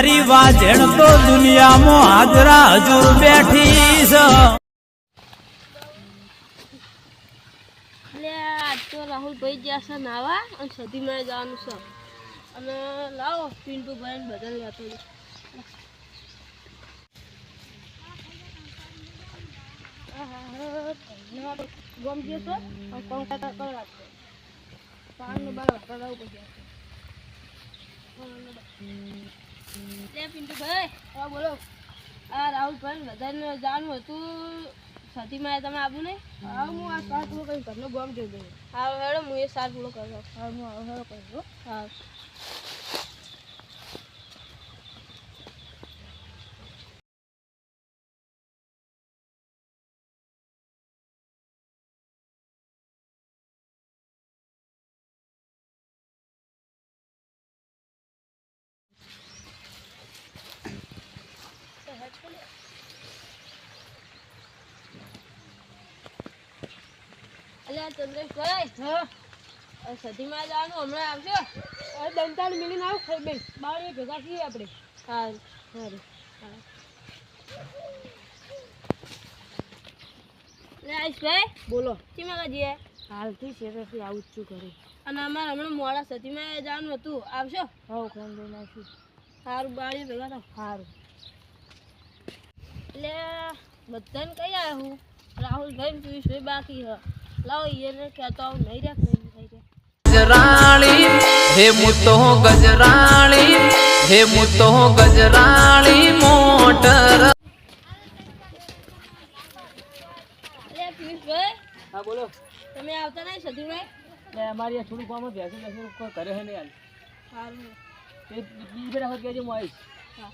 મારી વાજણ તો દુનિયામાં હાજરા હજુર બેઠી છે તો રાહુલભાઈ જ્યાં છે નાવા અને સદીમાં જવાનું છે. અને લાવો, પિન્ટુ ભાઈ બદલ વાતો ગમ ગયો તો પંખા કર રાખજો પાનનું બાર લે પિન્ટુ ભાઈ. હા બોલો. આ રાહુલભાઈ બધાને જાણવું હતું. સતીમાં તમે આવું નહીં? હા હું આ સાત પૂરો કરી ઘરનો ગમ જોઈ દઉં હા હેડો હું એ સાત પૂરો કરો. હા હું હેડો કરી દઉં હા. અલ્યા ચંદ્રેશભાઈ હા? સતીમાં જવાનું હમણાં આવશો. હવે દંતાળ મિલીને આવું ખાઈ બેન. બાળીએ ભેગા છીએ આપણે. હા સારું આયુષભાઈ બોલો. ચીમાં જઈએ? હાલથી શેરથી આવું જ છું ઘરે. અને અમારે હમણાં મોડા સતીમાં જવાનું હતું. આવશો? હા કોણ લઈ નાખી સારું બાળીએ ભેગા થાવ. સારું એટલે બધાને કઈ આવ્યા હું રાહુલભાઈ પિયુષભાઈ બાકી હ. ગજરાણી હે મુતો ગજરાણી હે મુતો ગજરાણી મોટર. હા બોલો. તમે આવતા નહીં સતીભાઈ અમારી આ થોડું કામ બેસી બેસી કોઈ કરે છે નહીં હાલ. એ બીજી ફેર વખત કહેજો હું આવીશ. હા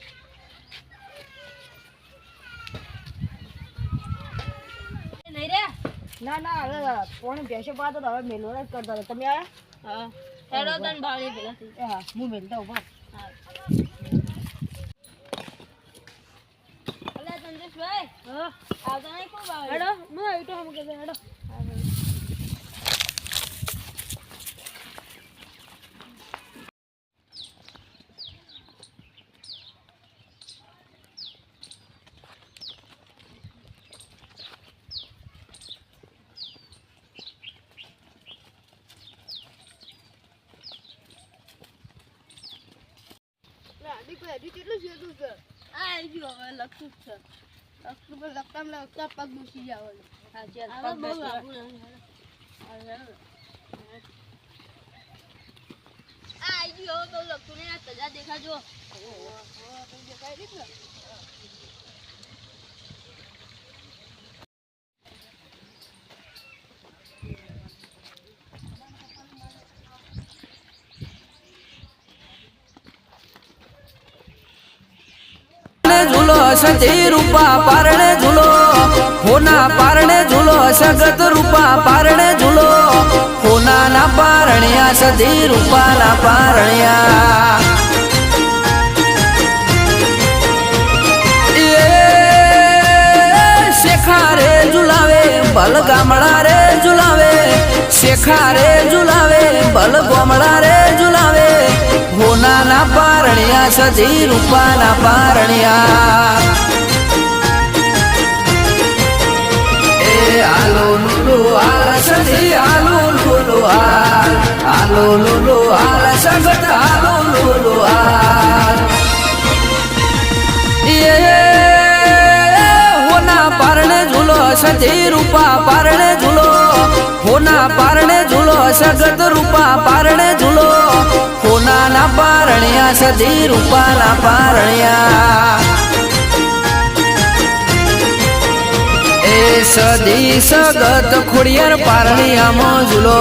એ નહીં રે ના ના હવે કોણ બેસે પાતો હવે મેલો જ કરતા તમે આયા? હા. હેડો તન ભાળી પેલા હા હું મેલતા ઊભા. હા. અલ્યા ચંદ્રેશભાઈ હા. આવતા નહીં કોઈ બાળી હેડો હું આવી તો હમ કે હેડો. હવે લખતું જ છે લખતું પણ લખતા લખતા પગ ઘૂસી જાવ. આ આવી ગયું હવે બહુ લખતું નહીં આ દેખાજો સતી રૂપા પારણે ઝૂલો, હોના પારણે ઝૂલો સગત રૂપા પારણે ઝૂલો હોના ના પારણ્યા સતી રૂપા ના પારણ્યા. બલ ગામડા રે ઝુલાવે શેખા રે ઝુલાવે બલ ગામડા રે ઝુલાવે હોના ના પારણ્યા. આલો લુલો આલ સગત આલો લુલો એ હોના પારણે ઝૂલો સતી રૂપા પારણે ઝૂલો હોના પારણે ઝૂલો સગત રૂપા પારણે ઝૂલો હોના ના પારણ્યા સતી રૂપા ના પારણ્યા સદી સગત ખોડિયાર પારણિયામાં ઝૂલો